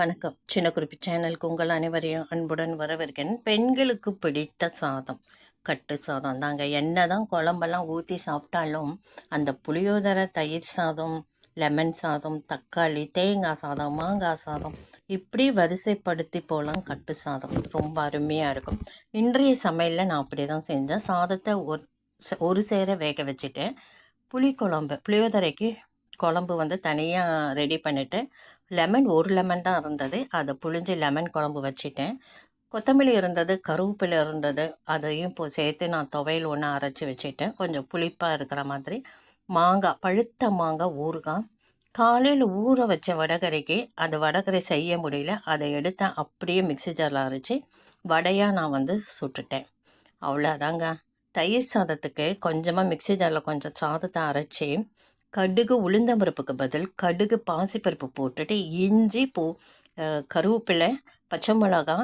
வணக்கம். சின்ன குறிப்பு சேனலுக்கு உங்கள் அனைவரையும் அன்புடன் வரவேற்கிறேன். பெண்களுக்கு பிடித்த சாதம். கட்டு சாதம் தாங்க. என்ன தான் குழம்பெல்லாம் ஊற்றி சாப்பிட்டாலும் அந்த புளியோதரை தயிர் சாதம் லெமன் சாதம் தக்காளி தேங்காய் சாதம் மாங்காய் சாதம் இப்படி வரிசைப்படுத்தி போகலாம் கட்டு சாதம். ரொம்ப அருமையாக இருக்கும். இன்றைய சமையலில் நான் அப்படி தான் செஞ்சேன். சாதத்தை ஒரு ஒரு சேர வேக வச்சுட்டேன் புளிக்குழம்பு புளியோதரைக்கு குழம்பு வந்து தனியாக ரெடி பண்ணிவிட்டு லெமன் ஒரு லெமன் தான் இருந்தது. அதை புழிஞ்சு லெமன் குழம்பு வச்சுட்டேன். கொத்தமல்லி இருந்தது கருவேப்பிலை இருந்தது அதையும் இப்போ சேர்த்து நான் துவையல் ஒன்று அரைச்சி வச்சுட்டேன். கொஞ்சம் புளிப்பாக இருக்கிற மாதிரி. மாங்காய் பழுத்த மாங்காய் ஊறுகாய். காலையில் ஊற வச்ச வடகரைக்கு அந்த வடகரை செய்ய முடியல. அதை எடுத்து அப்படியே மிக்சி ஜாரில் அரைச்சி வடையாக நான் வந்து சுட்டுட்டேன். அவ்வளோதாங்க தயிர் சாதத்துக்கு கொஞ்சமாக மிக்சி ஜாரில் கொஞ்சம் சாதத்தை அரைச்சி கடுகு உளுந்தம்பருப்புக்கு பதில் கடுகு பாசிப்பருப்பு போட்டுட்டு இஞ்சி பூ கருவேப்பிலை பச்சை மிளகா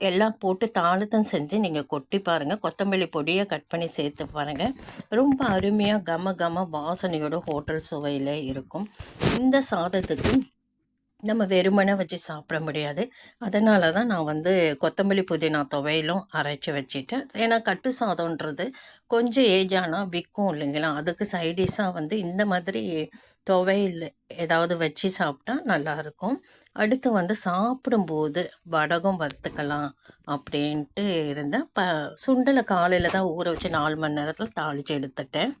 எல்லாம் போட்டு தாளத்தம் செஞ்சு நீங்கள் கொட்டி பாருங்கள் கொத்தமல்லி பொடியை கட் பண்ணி சேர்த்து பாருங்கள் ரொம்ப அருமையாக கம கம வாசனையோட ஹோட்டல் சுவையில் இருக்கும். இந்த சாதத்துக்கு நம்ம வெறுமனை வச்சு சாப்பிட முடியாது. அதனால தான் நான் வந்து கொத்தமல்லி புதினா துவையிலும் அரைச்சி வச்சுட்டேன் ஏன்னா கட்டு சாதம்ன்றது கொஞ்சம் ஏஜ் ஆனால் விற்கும் இல்லைங்களா? அதுக்கு சைடிஷாக வந்து இந்த மாதிரி துவையில் ஏதாவது வச்சு சாப்பிட்டா நல்லாயிருக்கும். அடுத்து வந்து சாப்பிடும்போது வடகம் வறுத்துக்கலாம் அப்படின்ட்டு இருந்தேன். ப சுண்டலை காலையில் தான் ஊற வச்சு நாலு மணி நேரத்தில் தாளித்து எடுத்துட்டேன்.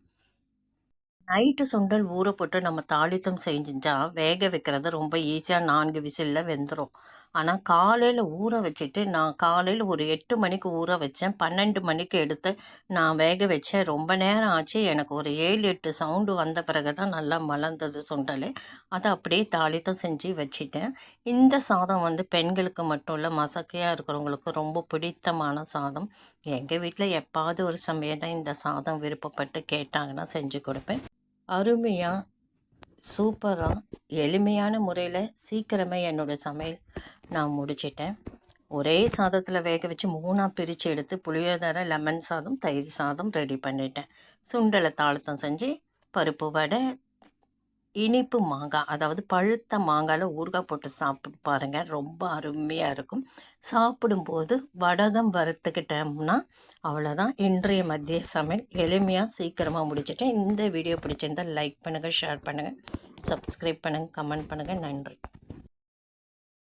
நைட்டு சுண்டல் ஊற போட்டு நம்ம தாளித்தம் செஞ்சுட்டா வேக வைக்கிறது ரொம்ப ஈஸியாக நான்கு விசிலில் வெந்துடும் ஆனால் காலையில் ஊற வச்சுட்டு நான் காலையில் ஒரு எட்டு மணிக்கு ஊற வச்சேன். பன்னெண்டு மணிக்கு எடுத்து நான் வேக வச்சேன். ரொம்ப நேரம் ஆச்சு. எனக்கு ஒரு ஏழு எட்டு சவுண்டு வந்த பிறகு தான் நல்லா மலர்ந்தது சுண்டல். அதை அப்படியே தாளித்தம் செஞ்சு வச்சிட்டேன். இந்த சாதம் வந்து பெண்களுக்கு மட்டும் இல்லை மசக்கையாக இருக்கிறவங்களுக்கு ரொம்ப பிடித்தமான சாதம். எங்கள் வீட்டில் எப்பாவது ஒரு சமயம் தான் இந்த சாதம் விருப்பப்பட்டு கேட்டாங்கன்னா செஞ்சு கொடுப்பேன். அருமையாக சூப்பராக எளிமையான முறையில் சீக்கிரமே என்னோடய சமையல் நான் முடிச்சிட்டேன். ஒரே சாதத்தில் வேக வச்சு மூணாக பிரித்து எடுத்து புளியோதரை லெமன் சாதம் தயிர் சாதம் ரெடி பண்ணிட்டேன். சுண்டலை தாளத்தம் செஞ்சு பருப்பு வடை இனிப்பு மாங்காய் அதாவது பழுத்த மாங்காயில் ஊறுகாய் போட்டு சாப்பிட்டு பாருங்கள் ரொம்ப அருமையாக இருக்கும். சாப்பிடும்போது வடகம் வறுத்துக்கிட்டோம்னா அவ்வளோதான் இன்றைய மதிய சமையல் எளிமையாக சீக்கிரமாக முடிச்சிட்டேன். இந்த வீடியோ பிடிச்சிருந்தால் லைக் பண்ணுங்கள் ஷேர் பண்ணுங்கள் சப்ஸ்கிரைப் பண்ணுங்கள் கமெண்ட் பண்ணுங்கள் நன்றி.